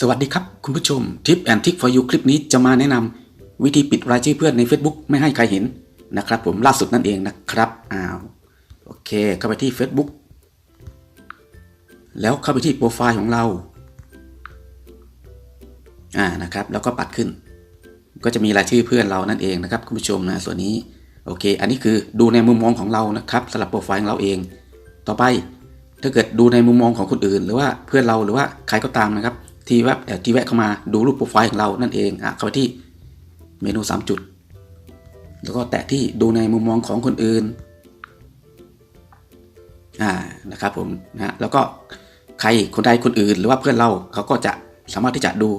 สวัสดีครับคุณผู้ชมทิปแอนทิก for you คลิปนี้จะมาแนะนำวิธีปิดรายชื่อเพื่อนใน Facebook ไม่ให้ใครเห็นนะครับ ผมล่าสุดนั่นเองนะครับอ้าวโอเคเข้าไปที่ Facebook แล้วเข้าไปที่โปรไฟล์ของเราอ่านะครับแล้วก็ปัดขึ้น ก็จะมีรายชื่อเพื่อนเรานั่นเองนะครับคุณผู้ชมนะส่วนนี้โอเค อันนี้คือดูในมุมมองของเรานะครับสำหรับโปรไฟล์ของเราเอง ต่อไปถ้าเกิดดูในมุมมองของคนอื่น หรือว่าเพื่อนเราหรือว่าใครก็ตามนะครับ ที่แวบเออที่แวะเข้ามาดูรูปโปรไฟล์ของเรานั่นเองอะเข้าไปที่เมนู 3 จุด แล้วก็แตะที่ดูในมุมมองของคนอื่นอ่านะครับผมนะแล้วก็ใครคนใดคนอื่น หรือว่าเพื่อนเราเขาก็จะสามารถที่จะดู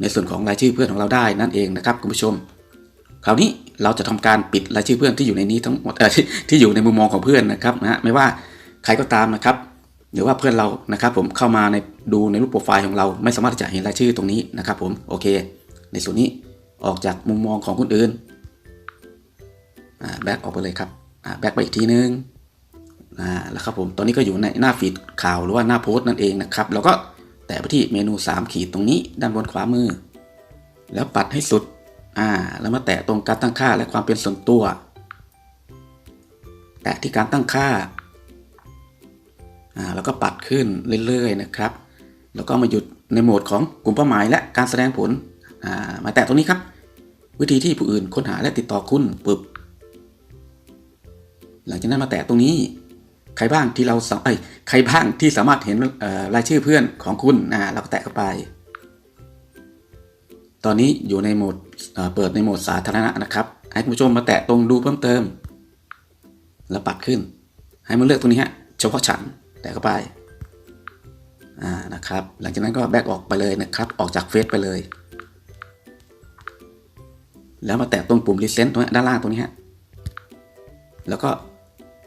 ในส่วนของรายชื่อเพื่อนของเราได้นั่นเองนะครับคุณผู้ชม คราวนี้เราจะทำการปิดรายชื่อเพื่อนที่อยู่ในนี้ทั้งหมดเออที่ที่อยู่ในมุมมองของเพื่อนนะครับนะฮะไม่ว่าใครก็ตามนะครับ หรือว่าเพื่อนเรานะครับผมเข้ามาในดูในรูปโปรไฟล์ของเรา ไม่สามารถที่จะเห็นรายชื่อตรงนี้นะครับผมโอเค ในส่วนนี้ออกจากมุมมองของคนอื่นแบ็กออกไปเลยครับแบ็กไปอีกทีนึงอ่าแล้วครับผมตอนนี้ก็อยู่ในหน้าฟีดข่าวหรือว่าหน้าโพสต์นั่นเองนะครับแล้วก็แตะไปที่เมนู 3 ขีดตรงนี้ด้านบนขวามือ แล้วปัดให้สุดอ่าแล้วมาแตะตรงการตั้งค่าและความเป็นส่วนตัว แตะที่การตั้งค่า แล้วก็ปัดขึ้นเรื่อยๆนะครับ แล้วก็มาหยุดในโหมดของกลุ่มเป้าหมายและการแสดงผลอ่ามาแตะตรงนี้ครับ วิธีที่ผู้อื่นค้นหาและติดต่อคุณปึ๊บหลังจากนั้นมาแตะตรงนี้ ใครบ้างที่เราสอ้ใครบ้างที่สามารถเห็นรายชื่อเพื่อนของคุณอ่าเราก็แตะเข้าไป ตอนนี้อยู่ในโหมดเอ่อเปิดในโหมดสาธารณะนะครับ ให้คุณผู้ชมมาแตะตรงดูเพิ่มเติม แล้วปัดขึ้น ให้มันเลือกตรงนี้ฮะเฉพาะฉัน แตะเข้าไปอ่านะครับ หลังจากนั้นก็แบกออกไปเลยนะครับ ออกจากเฟซไปเลย แล้วมาแตะตรงปุ่มรีเซนต์ตรงนี้ด้านล่างตรงนี้ฮะแล้วก็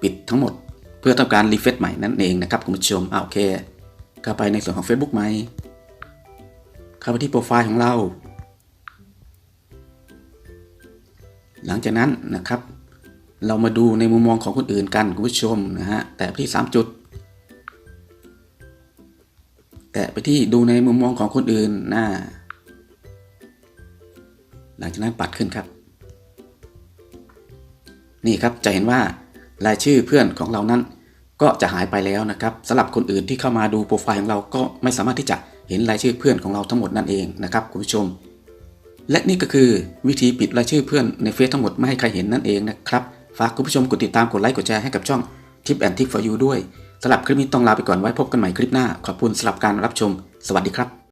ปิดทั้งหมดเพื่อทำการรีเฟซใหม่นั่นเองนะครับคุณผู้ชมอ่าโอเคเข้าไปในส่วนของ Facebook ใหม่เข้าไปที่โปรไฟล์ของเรา หลังจากนั้นนะครับ เรามาดูในมุมมองของคนอื่นกันคุณผู้ชมนะฮะแตะที่ 3 จุด แตะไปที่ดูในมุมมองของคนอื่นนะหลังจากนั้นปัดขึ้นครับ นี่ครับจะเห็นว่ารายชื่อเพื่อนของเรานั้น ก็จะหายไปแล้วนะครับสำหรับคนอื่นที่เข้ามาดูโปรไฟล์ของเราก็ไม่สามารถที่จะเห็นรายชื่อเพื่อนของเราทั้งหมดนั่นเองนะครับคุณผู้ชม และนี่ก็คือวิธีปิดรายชื่อเพื่อนในเฟซทั้งหมดไม่ให้ใครเห็นนั่นเองนะครับฝากคุณผู้ชมกดติดตามกดไลค์กดแชร์ให้กับช่อง Tip and Tip for you ด้วย สำหรับคลิปนี้ต้องลาไปก่อนไว้พบกันใหม่คลิปหน้า ขอบคุณสำหรับการรับชม สวัสดีครับ